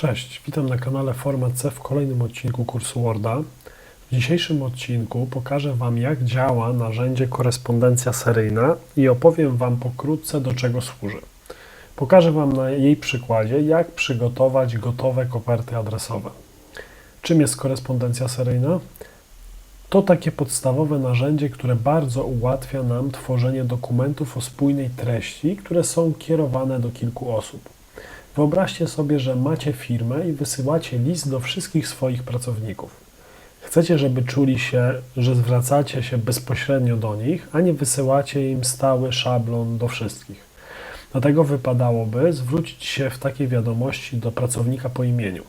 Cześć, witam na kanale Format C w kolejnym odcinku kursu Worda. W dzisiejszym odcinku pokażę Wam, jak działa narzędzie korespondencja seryjna i opowiem Wam pokrótce, do czego służy. Pokażę Wam na jej przykładzie, jak przygotować gotowe koperty adresowe. Czym jest korespondencja seryjna? To takie podstawowe narzędzie, które bardzo ułatwia nam tworzenie dokumentów o spójnej treści, które są kierowane do kilku osób. Wyobraźcie sobie, że macie firmę i wysyłacie list do wszystkich swoich pracowników. Chcecie, żeby czuli się, że zwracacie się bezpośrednio do nich, a nie wysyłacie im stały szablon do wszystkich. Dlatego wypadałoby zwrócić się w takiej wiadomości do pracownika po imieniu.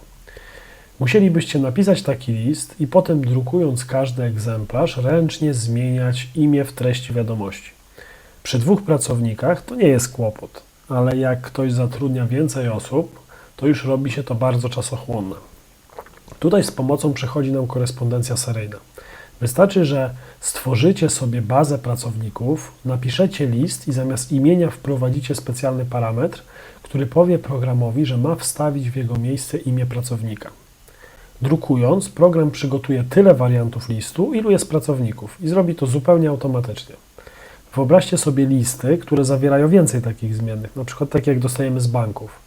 Musielibyście napisać taki list i potem drukując każdy egzemplarz ręcznie zmieniać imię w treści wiadomości. Przy dwóch pracownikach to nie jest kłopot, ale jak ktoś zatrudnia więcej osób, to już robi się to bardzo czasochłonne. Tutaj z pomocą przychodzi nam korespondencja seryjna. Wystarczy, że stworzycie sobie bazę pracowników, napiszecie list i zamiast imienia wprowadzicie specjalny parametr, który powie programowi, że ma wstawić w jego miejsce imię pracownika. Drukując, program przygotuje tyle wariantów listu, ilu jest pracowników i zrobi to zupełnie automatycznie. Wyobraźcie sobie listy, które zawierają więcej takich zmiennych, na przykład takie jak dostajemy z banków.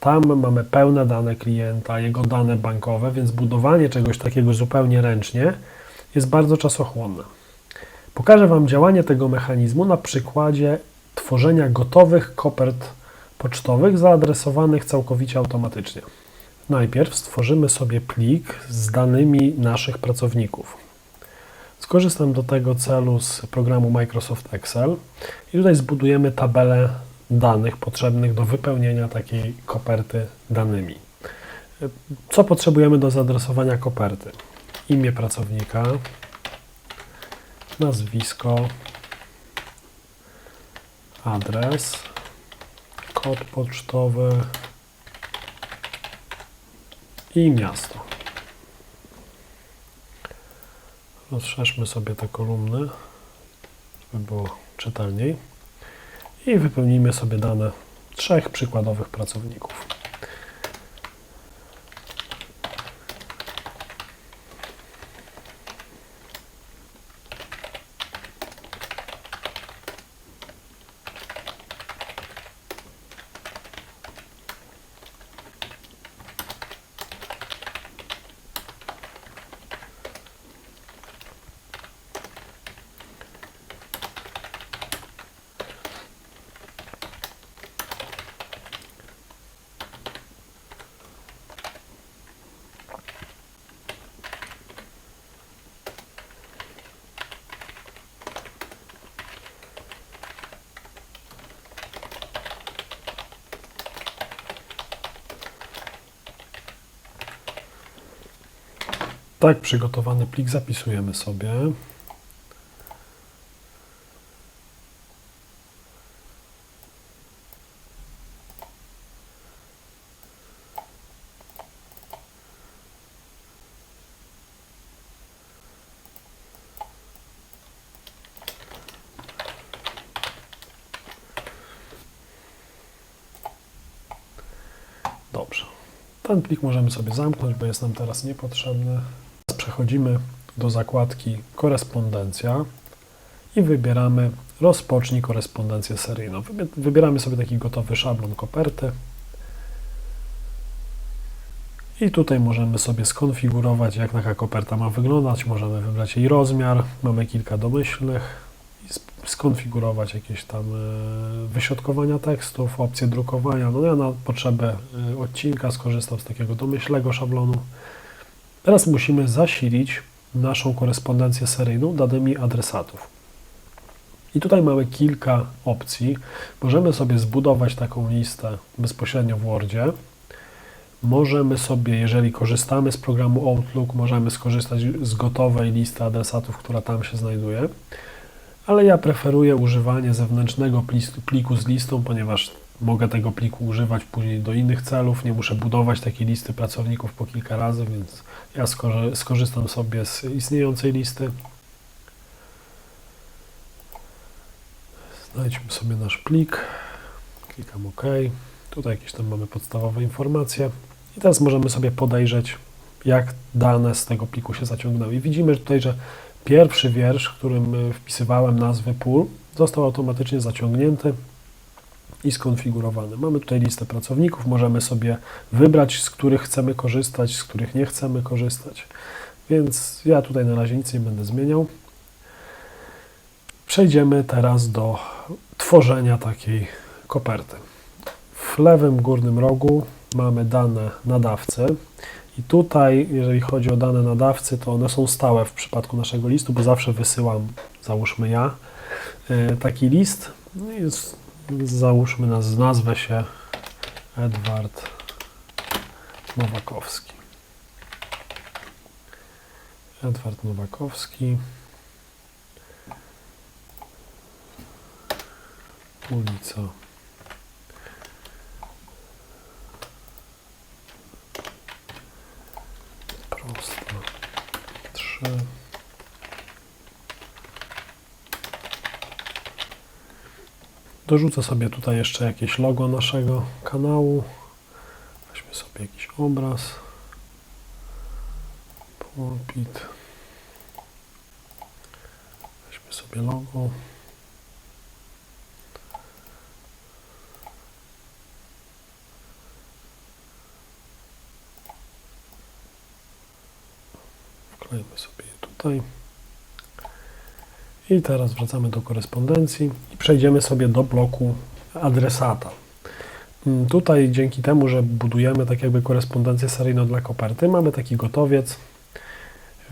Tam mamy pełne dane klienta, jego dane bankowe, więc budowanie czegoś takiego zupełnie ręcznie jest bardzo czasochłonne. Pokażę Wam działanie tego mechanizmu na przykładzie tworzenia gotowych kopert pocztowych zaadresowanych całkowicie automatycznie. Najpierw stworzymy sobie plik z danymi naszych pracowników. Skorzystam do tego celu z programu Microsoft Excel i tutaj zbudujemy tabelę danych potrzebnych do wypełnienia takiej koperty danymi. Co potrzebujemy do zaadresowania koperty? Imię pracownika, nazwisko, adres, kod pocztowy i miasto. Rozszerzmy sobie te kolumny, żeby było czytelniej. I wypełnijmy sobie dane trzech przykładowych pracowników. Tak przygotowany plik zapisujemy sobie. Dobrze. Ten plik możemy sobie zamknąć, bo jest nam teraz niepotrzebny. Przechodzimy do zakładki Korespondencja i wybieramy Rozpocznij korespondencję seryjną. Wybi- Wybieramy sobie taki gotowy szablon koperty. I tutaj możemy sobie skonfigurować, jak taka koperta ma wyglądać. Możemy wybrać jej rozmiar. Mamy kilka domyślnych. I skonfigurować jakieś tam e, wyśrodkowania tekstów, opcje drukowania. No ja na potrzebę e, odcinka skorzystam z takiego domyślnego szablonu. Teraz musimy zasilić naszą korespondencję seryjną danymi adresatów. I tutaj mamy kilka opcji. Możemy sobie zbudować taką listę bezpośrednio w Wordzie. Możemy sobie, jeżeli korzystamy z programu Outlook, możemy skorzystać z gotowej listy adresatów, która tam się znajduje. Ale ja preferuję używanie zewnętrznego pliku z listą, ponieważ mogę tego pliku używać później do innych celów. Nie muszę budować takiej listy pracowników po kilka razy, więc ja skorzy- skorzystam sobie z istniejącej listy. Znajdźmy sobie nasz plik. Klikam OK. Tutaj jakieś tam mamy podstawowe informacje. I teraz możemy sobie podejrzeć, jak dane z tego pliku się zaciągnęły. I widzimy tutaj, że pierwszy wiersz, którym y, wpisywałem nazwę pól, został automatycznie zaciągnięty i skonfigurowany. Mamy tutaj listę pracowników, możemy sobie wybrać, z których chcemy korzystać, z których nie chcemy korzystać. Więc ja tutaj na razie nic nie będę zmieniał. Przejdziemy teraz do tworzenia takiej koperty. W lewym górnym rogu mamy dane nadawcy i tutaj, jeżeli chodzi o dane nadawcy, to one są stałe w przypadku naszego listu, bo zawsze wysyłam, załóżmy ja, e, taki list. No załóżmy, naz- nazwę się Edward Nowakowski. Edward Nowakowski. Ulica. Prosta. 3. Dorzucę sobie tutaj jeszcze jakieś logo naszego kanału. Weźmy sobie jakiś obraz. Pulpit. Weźmy sobie logo. Wklejmy sobie tutaj. I teraz wracamy do korespondencji i przejdziemy sobie do bloku adresata. Mm, Tutaj dzięki temu, że budujemy tak jakby korespondencję seryjną dla koperty, mamy taki gotowiec.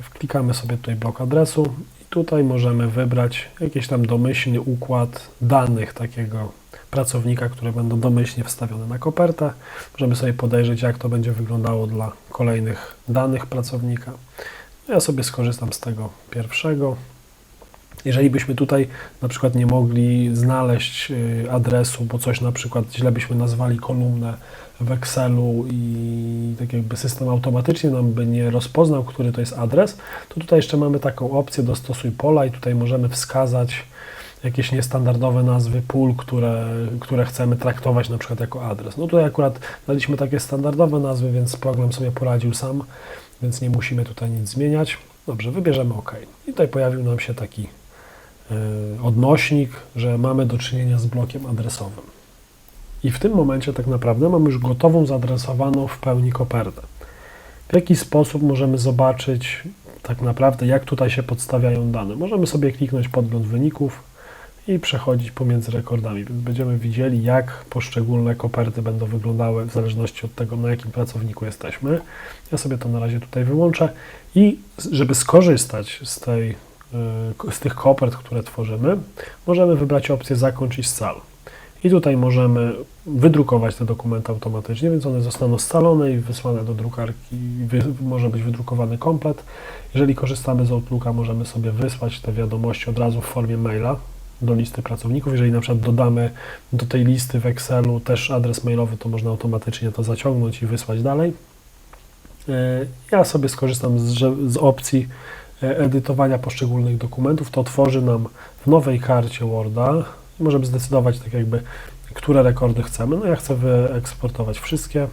Wklikamy sobie tutaj blok adresu i tutaj możemy wybrać jakiś tam domyślny układ danych takiego pracownika, które będą domyślnie wstawione na kopertę. Możemy sobie podejrzeć, jak to będzie wyglądało dla kolejnych danych pracownika. Ja sobie skorzystam z tego pierwszego. Jeżeli byśmy tutaj na przykład nie mogli znaleźć y, adresu, bo coś na przykład źle byśmy nazwali kolumnę w Excelu i tak jakby system automatycznie nam by nie rozpoznał, który to jest adres, to tutaj jeszcze mamy taką opcję dostosuj pola i tutaj możemy wskazać jakieś niestandardowe nazwy pól, które, które chcemy traktować na przykład jako adres. No tutaj akurat daliśmy takie standardowe nazwy, więc program sobie poradził sam, więc nie musimy tutaj nic zmieniać. Dobrze, wybierzemy OK. I tutaj pojawił nam się taki odnośnik, że mamy do czynienia z blokiem adresowym. I w tym momencie tak naprawdę mamy już gotową, zaadresowaną w pełni kopertę. W jaki sposób możemy zobaczyć tak naprawdę, jak tutaj się podstawiają dane? Możemy sobie kliknąć podgląd wyników i przechodzić pomiędzy rekordami, więc będziemy widzieli, jak poszczególne koperty będą wyglądały w zależności od tego, na jakim pracowniku jesteśmy. Ja sobie to na razie tutaj wyłączę i żeby skorzystać z tej z tych kopert, które tworzymy, możemy wybrać opcję zakończyć scal. I tutaj możemy wydrukować te dokumenty automatycznie, więc one zostaną scalone i wysłane do drukarki. Może być wydrukowany komplet. Jeżeli korzystamy z Outlooka, możemy sobie wysłać te wiadomości od razu w formie maila do listy pracowników. Jeżeli na przykład dodamy do tej listy w Excelu też adres mailowy, to można automatycznie to zaciągnąć i wysłać dalej. E, Ja sobie skorzystam z, z opcji edytowania poszczególnych dokumentów. To tworzy nam w nowej karcie Worda. Możemy zdecydować tak jakby, które rekordy chcemy. No ja chcę wyeksportować wszystkie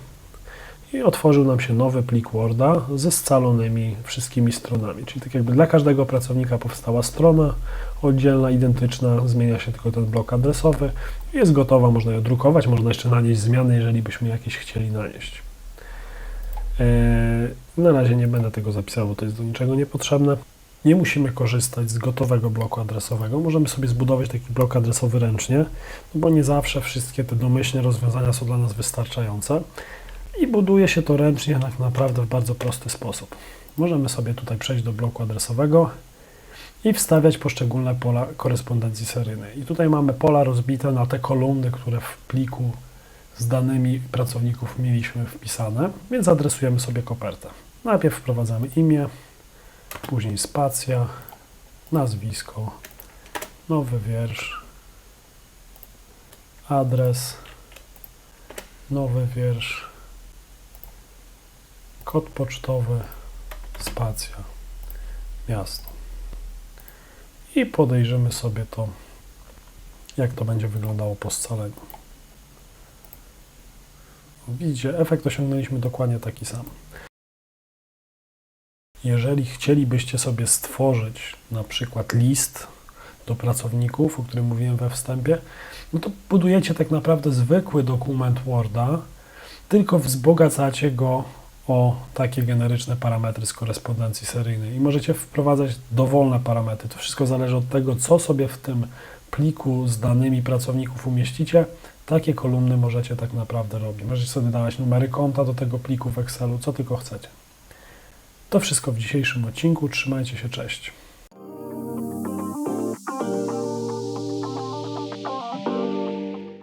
i otworzył nam się nowy plik Worda ze scalonymi wszystkimi stronami. Czyli tak jakby dla każdego pracownika powstała strona oddzielna, identyczna, zmienia się tylko ten blok adresowy. Jest gotowa, można ją drukować, można jeszcze nanieść zmiany, jeżeli byśmy jakieś chcieli nanieść. Na razie nie będę tego zapisał, bo to jest do niczego niepotrzebne. Nie musimy korzystać z gotowego bloku adresowego. Możemy sobie zbudować taki blok adresowy ręcznie, no bo nie zawsze wszystkie te domyślne rozwiązania są dla nas wystarczające. I buduje się to ręcznie tak naprawdę w bardzo prosty sposób. Możemy sobie tutaj przejść do bloku adresowego i wstawiać poszczególne pola korespondencji seryjnej. I tutaj mamy pola rozbite na te kolumny, które w pliku z danymi pracowników mieliśmy wpisane, więc adresujemy sobie kopertę. Najpierw wprowadzamy imię, później spacja, nazwisko, nowy wiersz, adres, nowy wiersz, kod pocztowy, spacja, miasto. I podejrzymy sobie to, jak to będzie wyglądało po scaleniu. Widzicie, efekt osiągnęliśmy dokładnie taki sam. Jeżeli chcielibyście sobie stworzyć na przykład list do pracowników, o którym mówiłem we wstępie, no to budujecie tak naprawdę zwykły dokument Worda, tylko wzbogacacie go o takie generyczne parametry z korespondencji seryjnej i możecie wprowadzać dowolne parametry. To wszystko zależy od tego, co sobie w tym pliku z danymi pracowników umieścicie. Takie kolumny możecie tak naprawdę robić. Możecie sobie dawać numery konta do tego pliku w Excelu, co tylko chcecie. To wszystko w dzisiejszym odcinku. Trzymajcie się, cześć.